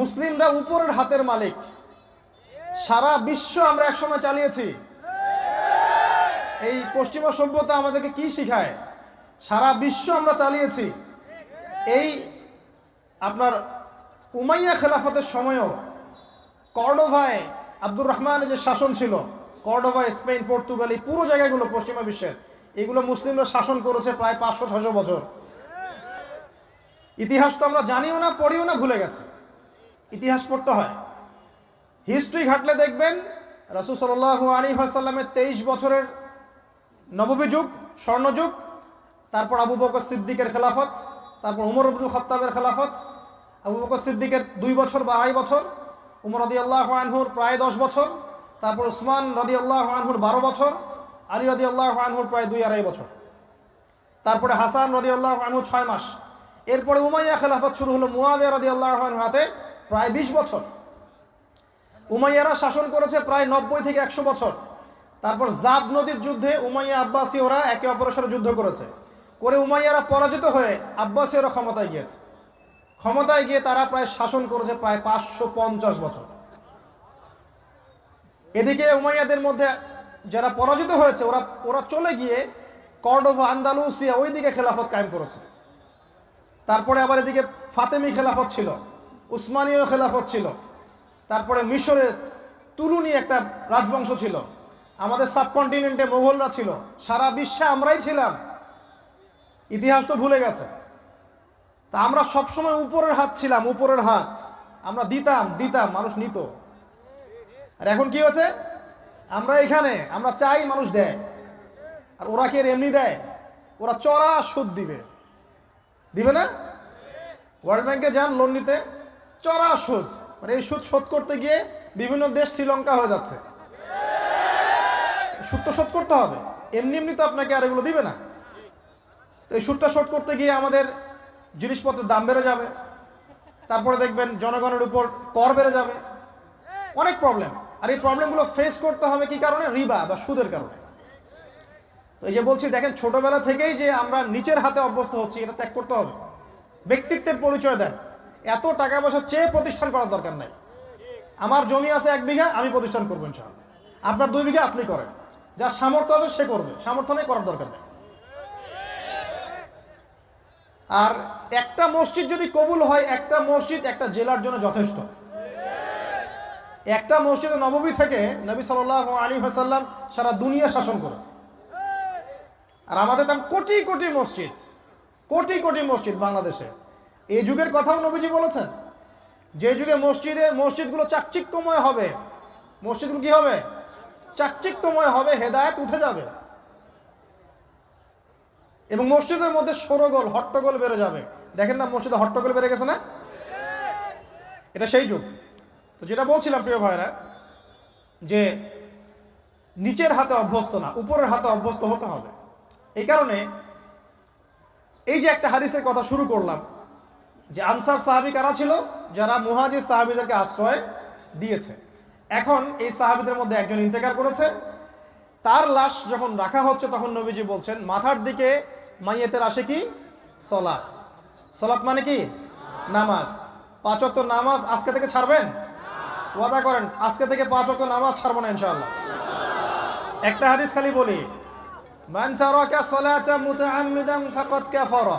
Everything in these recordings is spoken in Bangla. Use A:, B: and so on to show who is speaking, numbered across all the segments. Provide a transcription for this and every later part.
A: মুসলিমরা উপরের হাতের মালিক। সারা বিশ্ব আমরা একসময় চালিয়েছি। এই পশ্চিমা সভ্যতা আমাদেরকে কি শিখায়? সারা বিশ্ব আমরা চালিয়েছি। এই আপনার উমাইয়া খেলাফতের সময়ও কর্ডোভায় আব্দুর রহমানের যে শাসন ছিল, কর্ডোভায়, স্পেন, পর্তুগাল, এই পুরো জায়গাগুলো পশ্চিমা বিশ্বের, এগুলো মুসলিমরা শাসন করেছে প্রায় পাঁচশো ছশো বছর। ইতিহাস তো আমরা জানিও না, পড়িও না, ভুলে গেছে। ইতিহাস পড়তে হয়। হিস্ট্রি ঘাটলে দেখবেন রাসুল সাল আলী আসাল্লামের তেইশ বছরের নববী যুগ স্বর্ণযুগ তারপর আবু বকর সিদ্দিকের খেলাফত, তারপর উমর আব্দুল খত্তাবের খেলাফত, আবু বকর সিদ্দিকের দুই বছর বা আড়াই বছর, উমর রদি আল্লাহ আনহুর প্রায় দশ বছর, তারপর উসমান রদি আল্লাহ আনহুর বারো বছর, আলী রদি আল্লাহ আনহুর প্রায় দুই আড়াই বছর। তারপরে হাসান রদি আল্লাহ আনহু ছয় মাস। এরপরে উমাইয়া খেলাফত শুরু হলো মুয়াবিয়া রদি আল্লাহ আনহুর হাতে। প্রায় বিশ বছর। উমাইয়ারা শাসন করেছে প্রায় নব্বই থেকে একশো বছর। তারপর জাদ নদীর যুদ্ধে উমাইয়া আব্বাসী ওরা একে অপরের সাথে যুদ্ধ করেছে। করে উমাইয়ারা পরাজিত হয়ে আব্বাসী ওরা ক্ষমতায় গিয়েছে। ক্ষমতায় গিয়ে তারা প্রায় শাসন করেছে প্রায় পাঁচশো পঞ্চাশ বছর। এদিকে উমাইয়াদের মধ্যে যারা পরাজিত হয়েছে, ওরা ওরা চলে গিয়ে কর্ডোভা, আন্দালুসিয়া ওই দিকে খেলাফত কায়েম করেছে। তারপরে আবার এদিকে ফাতেমি খেলাফত ছিল। উসমানীয় খেলাফত ছিল। তারপরে মিশরে তুলুনি একটা রাজবংশ ছিল। আমাদের সাবকন্টিনেন্টে মোগলরা ছিল। সারা বিশ্বে আমরাই ছিলাম। ইতিহাস তো ভুলে গেছে। তা আমরা সবসময় উপরের হাত ছিলাম, উপরের হাত। আমরা দিতাম দিতাম, মানুষ নিত। আর এখন কি হচ্ছে? আমরা এখানে, আমরা চাই মানুষ দেয়। আর ওরা কি এমনি দেয়? ওরা চড়া সুদ দিবে। দিবে না? ওয়ার্ল্ড ব্যাংকে যান লোন নিতে। চড়া সুদ। মানে এই সুদ শোধ করতে গিয়ে বিভিন্ন দেশ শ্রীলঙ্কা হয়ে যাচ্ছে। সুদ তো শোধ করতে হবে। এমনি এমনি তো আপনাকে আর এগুলো দিবে না। তো এই সুদটা শোধ করতে গিয়ে আমাদের জিনিসপত্রের দাম বেড়ে যাবে। তারপরে দেখবেন জনগণের উপর কর বেড়ে যাবে। অনেক প্রবলেম আর এই প্রবলেমগুলো ফেস করতে হবে কি কারণে? রিবা বা সুদের কারণে। তো এই যে বলছি, দেখেন ছোটবেলা থেকেই যে আমরা নিচের হাতে অভ্যস্ত হচ্ছি, এটা ত্যাগ করতে হবে। ব্যক্তিত্বের পরিচয় দেন। এত টাকা পয়সা চেয়ে প্রতিষ্ঠান করার দরকার নাই। আমার জমি আছে এক বিঘা, আমি প্রতিষ্ঠান করব ইনশাআল্লাহ। আপনার দুই বিঘা আপনি করেন। যার সামর্থ্য আছে সে করবে। সামর্থ্য নেই, করার দরকার নেই। আর একটা মসজিদ যদি কবুল হয়, একটা মসজিদ একটা জেলার জন্য যথেষ্ট। একটা মসজিদে নবমী থেকে নবী সাল আলী হাসাল্লাম সারা দুনিয়া শাসন করেছে। আর আমাদের তেমন কোটি কোটি মসজিদ, কোটি কোটি মসজিদ বাংলাদেশে। এই যুগের কথাও নবীজি বলেছেন যে যুগে মসজিদে, মসজিদগুলো চাকচিক্যময় হবে। মসজিদগুলো কি হবে? চাকচিক্যময় হবে, হেদায়ত উঠে যাবে। এবং মসজিদের মধ্যে সরগোল, হট্টগোল বেড়ে যাবে। দেখেন না, মসজিদে হট্টগোল বেড়ে গেছে না? এটা সেই যুগ। তো যেটা বলছিলাম, প্রিয় ভাইরা, যে নিচের হাতে অভ্যস্ত না, উপরের হাতে অভ্যস্ত হতে হবে। এই কারণে এই যে একটা হাদিসের কথা শুরু করলাম যে আনসার সাহাবি কারা ছিল? যারা মুহাজির সাহাবিদেরকে আশ্রয় দিয়েছে। এখন এই সাহাবিদের মধ্যে একজন ইন্তেকার করেছে। তার লাশ যখন রাখা হচ্ছে, তখন নবীজি বলছেন, মাথার দিকে মাইয়েতের আসে কি? সলাৎ। সলাৎ মানে কি? নামাজ। পাঁচ নামাজ আজকে থেকে ছাড়বেন? ওয়াদা করেন, আজকে থেকে পাঁচ নামাজ ছাড়বো না ইনশাআল্লাহ। একটা হাদিস খালি বলি, মান তারাকা সালাতা মুতাআম্মিদান ফাকাদ কাফারা।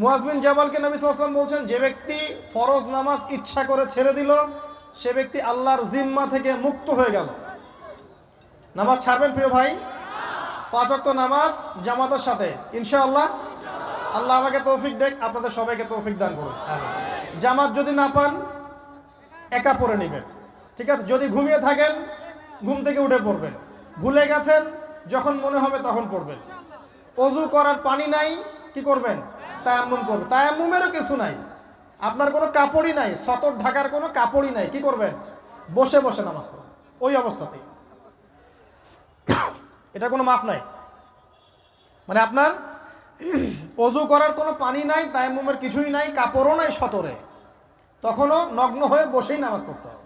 A: মুয়াজ বিন জাবালকে নবী ওয়াসাল্লাম বলছেন, যে ব্যক্তি ফরজ নামাজ ইচ্ছা করে ছেড়ে দিল, সে ব্যক্তি আল্লাহর জিম্মা থেকে মুক্ত হয়ে গেল। নামাজ ছাড়বেন প্রিয় ভাই? পাঁচ ওয়াক্ত নামাজ জামাতের সাথে। ইনশাআল্লাহ আল্লাহ আমাকে তৌফিক দেখ, আপনাদের সবাইকে তৌফিক দান করুন। জামাত যদি না পান, একা পড়ে নেবেন। ঠিক আছে? যদি ঘুমিয়ে থাকেন, ঘুম থেকে উঠে পড়বেন। ভুলে গেছেন, যখন মনে হবে তখন পড়বেন। অজু করার পানি নাই, কি করবেন? তায়াম্মুম করবেন তায়াম্মুমেরও কিছু নাই। আপনার কোনো কাপড়ই নাই, সতর ঢাকার কোনো কাপড়ই নাই, কি করবেন? বসে বসে নামাজ পড়বেন ওই অবস্থাতেই। এটা কোনো মাফ নাই। মানে আপনার অজু করার কোনো পানি নাই তাইমুমের কিছুই নাই, কাপড়ও নাই সতরে। তখনও নগ্ন হয়ে বসেই নামাজ পড়তে হবে।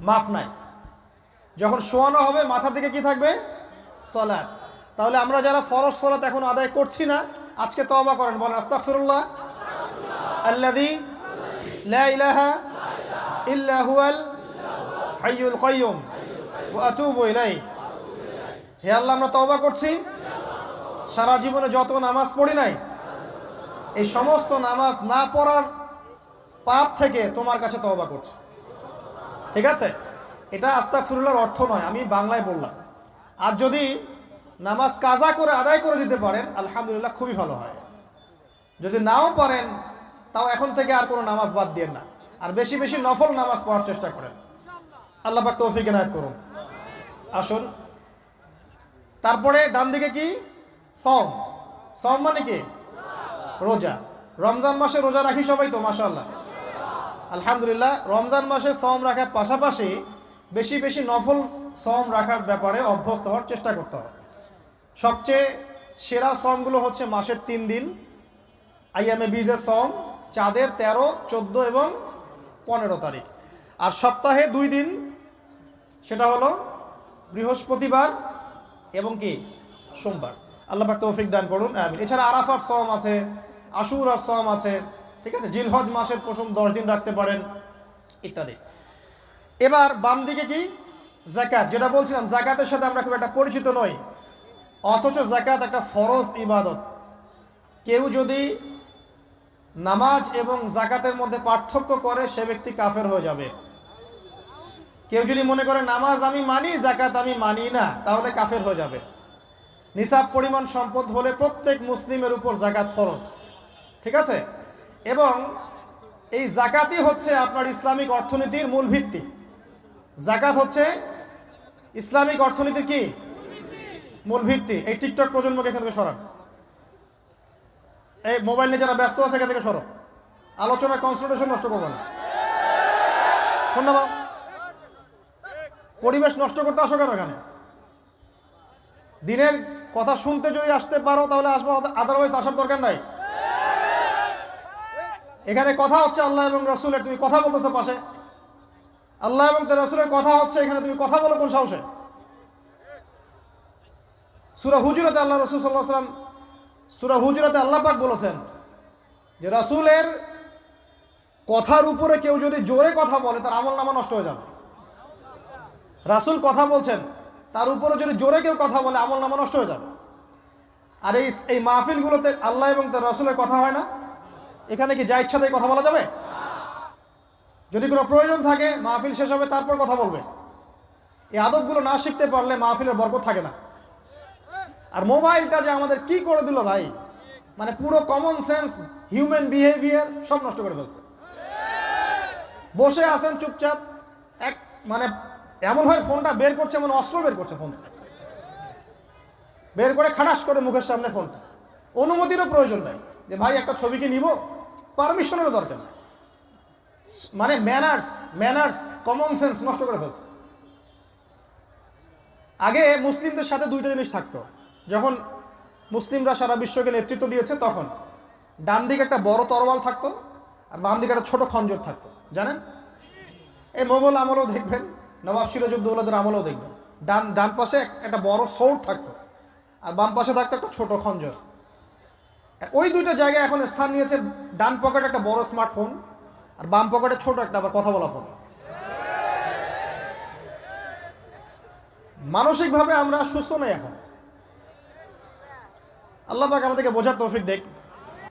A: মাফ নাই। যখন শোয়ানো হবে, মাথার দিকে কি থাকবে? সলাৎ। তাহলে আমরা যারা ফরজ সলাৎ এখন আদায় করছি না আজকে তওবা করেন, বলেন, আস্তাগফিরুল্লাহ, আল্লাযী লা ইলাহা ইল্লা হুয়াল হাইয়ুল কাইয়ুম, ওয়া আতুবু ইলাইহি। হে আল্লাহ, আমরা তওবা করছি। সারা জীবনে যত নামাজ পড়ি নাই, এই সমস্ত নামাজ না পড়ার পাপ থেকে তোমার কাছে তওবা করছি। ঠিক আছে? এটা আস্তাগফিরুল্লাহর অর্থ নয়, আমি বাংলায় বললাম। আর যদি নামাজ কাজা করে আদায় করে দিতে পারেন, আলহামদুলিল্লাহ খুবই ভালো হয়। যদি নাও পারেন, তাও এখন থেকে আর কোনো নামাজ বাদ দিয়ে না। আর বেশি বেশি নফল নামাজ পড়ার চেষ্টা করেন। আল্লাহ পাক তৌফিক এনায়ত করুন। আসুন। তারপরে ডান দিকে কি? সম সম মানে কি? রোজা। রমজান মাসে রোজা রাখি সবাই তো, মাশাআল্লাহ। আলহামদুলিল্লাহ, রমজান মাসে সম রাখার পাশাপাশি বেশি বেশি নফল সম রাখার ব্যাপারে অভ্যস্ত হওয়ার চেষ্টা করতে হবে সবচেয়ে সেরা সংগুলো হচ্ছে মাসের তিন দিন আইএমএ বীজের সং চাঁদের তেরো, চোদ্দ এবং পনেরো তারিখ। আর সপ্তাহে দুই দিন, সেটা হলো বৃহস্পতিবার এবং কি, সোমবার। আল্লাহ পাক তৌফিক দান করুন, আমিন। এছাড়া আরাফার সম আছে আশুর আর সম আছে, ঠিক আছে? জিলহজ মাসের প্রথম দশ দিন রাখতে পারেন, ইত্যাদি। এবার বাম দিকে কি? জাকাত। যেটা বলছিলাম, জাকাতের সাথে আমরা খুব একটা পরিচিত নই। অথচ জাকাত একটা ফরজ ইবাদত। কেউ যদি নামাজ এবং জাকাতের মধ্যে পার্থক্য করে, সে ব্যক্তি কাফের হয়ে যাবে। কেউ যদি মনে করে, নামাজ আমি মানি জাকাত আমি মানি না তাহলে কাফের হয়ে যাবে। নিসাব পরিমাণ সম্পদ হলে প্রত্যেক মুসলিমের উপর জাকাত ফরজ। ঠিক আছে? এবং এই জাকাতই হচ্ছে আপনার ইসলামিক অর্থনীতির মূল ভিত্তি। জাকাত হচ্ছে ইসলামিক অর্থনীতি কি? মূল ভিত্তি, এই টিকটক প্রজন্মকে এখান থেকে সরান। এই মোবাইল নিয়ে যারা ব্যস্ত আছে, এখান থেকে সরো। আলোচনার কনসেন্ট্রেশন নষ্ট করব না। ফোন পরিবেশ নষ্ট করতে আসো কেন এখানে? দিনের কথা শুনতে যদি আসতে পারো, তাহলে আসব। আদারওয়াইজ আসার দরকার নাই। এখানে কথা হচ্ছে আল্লাহ এবং রসুলের। তুমি কথা বলতেছো পাশে। আল্লাহ এবং তার রসুলের কথা হচ্ছে এখানে। তুমি কথা বলো কোন সাহসে? সুরা হুজুরাতে আল্লাহ রসুল সাল্লাহ সাল্লাম সুরা হুজুরাতে আল্লাহ পাক বলেছেন যে রাসুলের কথার উপরে কেউ যদি জোরে কথা বলে, তার আমল নামা নষ্ট হয়ে যাবে। রাসুল কথা বলছেন, তার উপরে যদি জোরে কেউ কথা বলে, আমল নামা নষ্ট হয়ে যাবে। আর এই এই মাহফিলগুলোতে আল্লাহ এবং তার রসুলের কথা হয় না। এখানে কি যা ইচ্ছা তাই কথা বলা যাবে? যদি কোনো প্রয়োজন থাকে, মাহফিল শেষ হবে, তারপর কথা বলবে। এই আদবগুলো না শিখতে পারলে মাহফিলের বরকত থাকে না। আর মোবাইলটা যে আমাদের কি করে দিল ভাই? মানে পুরো কমন সেন্স হিউম্যান বিহেভিয়ার সব নষ্ট করে ফেলছে। বসে আছেন চুপচাপ, এক মানে এমন হয় ফোনটা বের করছে এমন অস্ত্র বের করছে ফোন বের করে খাটাস করে মুখের সামনে ফোনটা অনুমতিরও প্রয়োজন নাই যে ভাই একটা ছবি কি নিব পারমিশনেরও দরকার নেই। মানে ম্যানার্স ম্যানার্স কমন সেন্স নষ্ট করে ফেলছে। আগে মুসলিমদের সাথে দুইটা জিনিস থাকতো। যখন মুসলিমরা সারা বিশ্বকে নেতৃত্ব দিয়েছে, তখন ডান দিকে একটা বড় তরোয়াল থাকতো আর বাম দিকে একটা ছোট খঞ্জর থাকতো। জানেন? এই মোগল আমলেও দেখবেন, নবাব সিরাজউদ্দৌলাদের আমলেও দেখবেন। ডান ডান পাশে একটা বড় সৌর থাকতো আর বাম পাশে থাকতো একটা ছোট খঞ্জর। ওই দুইটা জায়গায় এখন স্থান নিয়েছে, ডান পকেটে একটা বড় স্মার্টফোন আর বাম পকেটে ছোট একটা, আবার কথা বলা ফোন। মানসিকভাবে আমরা সুস্থ নই এখন। আল্লাহ পাক আমাদেরকে বোঝার তৌফিক দেখ।